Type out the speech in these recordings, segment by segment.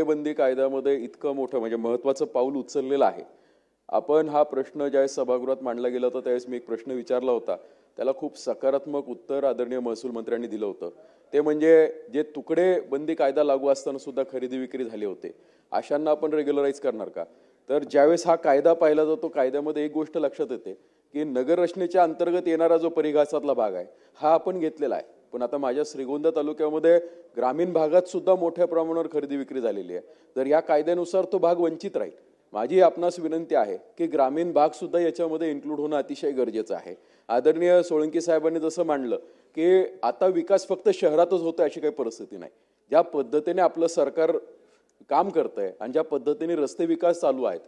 तुकडे बंदी कायद्यामध्ये इतकं मोठं म्हणजे महत्वाचं पाऊल उचललेलं आहे. आपण हा प्रश्न ज्यावेळेस सभागृहात मांडला गेला होता त्यावेळेस मी एक प्रश्न विचारला होता. त्याला खूप सकारात्मक उत्तर आदरणीय महसूल मंत्र्यांनी दिलं होतं. ते म्हणजे जे तुकडे बंदी कायदा लागू असताना सुद्धा खरेदी विक्री झाले होते अशांना आपण रेग्युलराईज करणार का? तर ज्यावेळेस हा कायदा पाहिला जातो कायद्यामध्ये एक गोष्ट लक्षात येते की नगर रचनेच्या अंतर्गत येणारा जो परिघासातला भाग आहे हा आपण घेतलेला आहे. पण आता माझ्या श्रीगोंदा तालुक्यामध्ये ग्रामीण भागात सुद्धा मोठ्या प्रमाणावर खरेदी विक्री झालेली आहे. तर या कायद्यानुसार तो भाग वंचित राहील माझी आपणास विनंती आहे की ग्रामीण भाग सुद्धा याच्यामध्ये इन्क्लूड होणं अतिशय गरजेचं आहे. आदरणीय सोळंकी साहेबांनी जसं मांडलं की आता विकास फक्त शहरातच होतो अशी काही परिस्थिती नाही. ज्या पद्धतीने आपलं सरकार काम करतंय आणि ज्या पद्धतीने रस्ते विकास चालू आहेत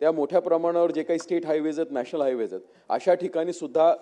त्या मोठ्या प्रमाणावर जे काही स्टेट हायवेज आहेत नॅशनल हायवेज आहेत अशा ठिकाणी सुद्धा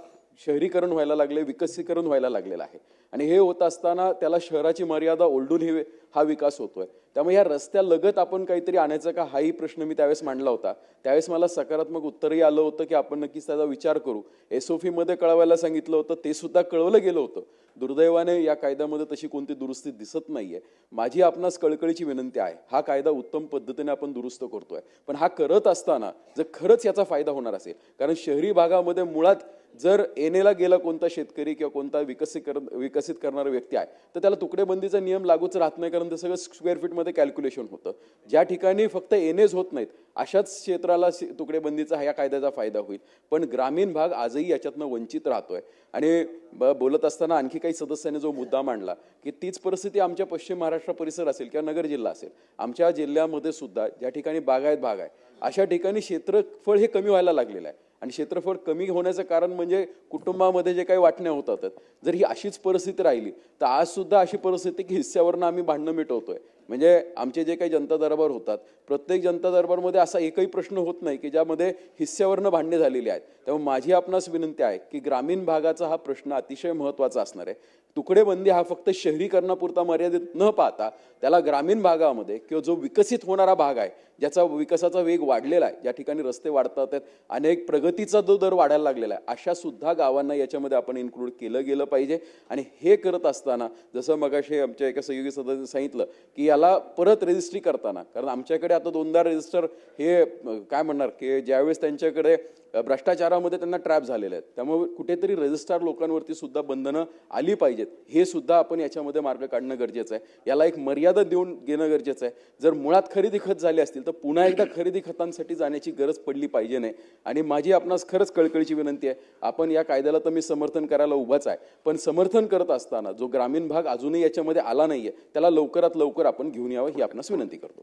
शहरीकरण व्हायला लागले विकसीकरण व्हायला लागलेलं आहे. आणि हे होत असताना त्याला शहराची मर्यादा ओलडून हे हा विकास होतोय. त्यामुळे या रस्त्यालगत आपण काहीतरी आणायचं का हाही प्रश्न मी त्यावेळेस मांडला होता. त्यावेळेस मला सकारात्मक उत्तरही आलं होतं की आपण नक्कीच त्याचा विचार करू. एस ओफीमध्ये कळवायला सांगितलं होतं ते सुद्धा कळवलं गेलं होतं. दुर्दैवाने या कायद्यामध्ये तशी कोणती दुरुस्ती दिसत नाहीये. माझी आपणास कळकळीची विनंती आहे हा कायदा उत्तम पद्धतीने आपण दुरुस्त करतोय. पण हा करत असताना जर खरंच याचा फायदा होणार असेल कारण शहरी भागामध्ये मुळात जर एनेला गेला कोणता शेतकरी किंवा कोणता विकसित कर विकसित करणारा व्यक्ती आहे तर त्याला तुकडेबंदीचा नियम लागूच राहत नाही कारण ते सगळं स्क्वेअर फीटमध्ये कॅल्क्युलेशन होतं. ज्या ठिकाणी फक्त एनएज होत नाहीत अशाच क्षेत्राला तुकडेबंदीचा ह्या कायद्याचा फायदा होईल. पण ग्रामीण भाग आजही याच्यातनं वंचित राहतोय. आणि ब- बोलत असताना आणखी काही सदस्यांनी जो मुद्दा मांडला की तीच परिस्थिती आमच्या पश्चिम महाराष्ट्र परिसर असेल किंवा नगर जिल्हा असेल आमच्या जिल्ह्यामध्ये सुद्धा ज्या ठिकाणी बागायत भाग आहे अशा ठिकाणी क्षेत्रफळ हे कमी व्हायला लागलेलं आहे. आणि क्षेत्रफळ कमी होण्याचं कारण म्हणजे कुटुंबामध्ये जे काही वाटण्या होतात जर ही अशीच परिस्थिती राहिली तर आज सुद्धा अशी परिस्थिती की हिस्स्यावरनं आम्ही भांडणं मिटवतोय. म्हणजे आमचे जे काही जनता दरबार होतात प्रत्येक जनता दरबारमध्ये असा एकही प्रश्न होत नाही की ज्यामध्ये हिस्स्यावरनं भांडणे झालेली आहेत. त्यामुळे माझी आपणास विनंती आहे की ग्रामीण भागाचा हा प्रश्न अतिशय महत्त्वाचा असणार आहे. तुकडेबंदी हा फक्त शहरीकरणापुरता मर्यादित न पाहता त्याला ग्रामीण भागामध्ये किंवा जो विकसित होणारा भाग आहे ज्याचा विकासाचा वेग वाढलेला आहे ज्या ठिकाणी रस्ते वाढतात आहेत अनेक प्रगतीचा जो दर वाढायला लागलेला आहे अशा सुद्धा गावांना याच्यामध्ये आपण इन्क्लूड केलं गेलं पाहिजे. आणि हे करत असताना जसं मगाशी आमच्या एका सहयोगी सदस्याने सांगितलं की त्याला परत रजिस्ट्री करताना. कारण आमच्याकडे आता दोनदा रजिस्टर हे काय म्हणणार की ज्यावेळेस त्यांच्याकडे भ्रष्टाचारामध्ये त्यांना ट्रॅप झालेले आहेत. त्यामुळे कुठेतरी रजिस्ट्रार लोकांवरती सुद्धा बंधनं आली पाहिजेत. हे सुद्धा आपण याच्यामध्ये मार्ग काढणं गरजेचं आहे. याला एक मर्यादा देऊन घेणं गरजेचं आहे. जर मुळात खरेदी खत झाले असतील तर पुन्हा एकदा खरेदी खतांसाठी जाण्याची गरज पडली पाहिजे नाही. आणि माझी आपणास खरंच कळकळीची विनंती आहे. आपण या कायद्याला तर मी समर्थन करायला उभाच आहे. पण समर्थन करत असताना जो ग्रामीण भाग अजूनही याच्यामध्ये आला नाहीये त्याला लवकरात लवकर आपण घेऊन यावं ही आपणास विनंती करतो.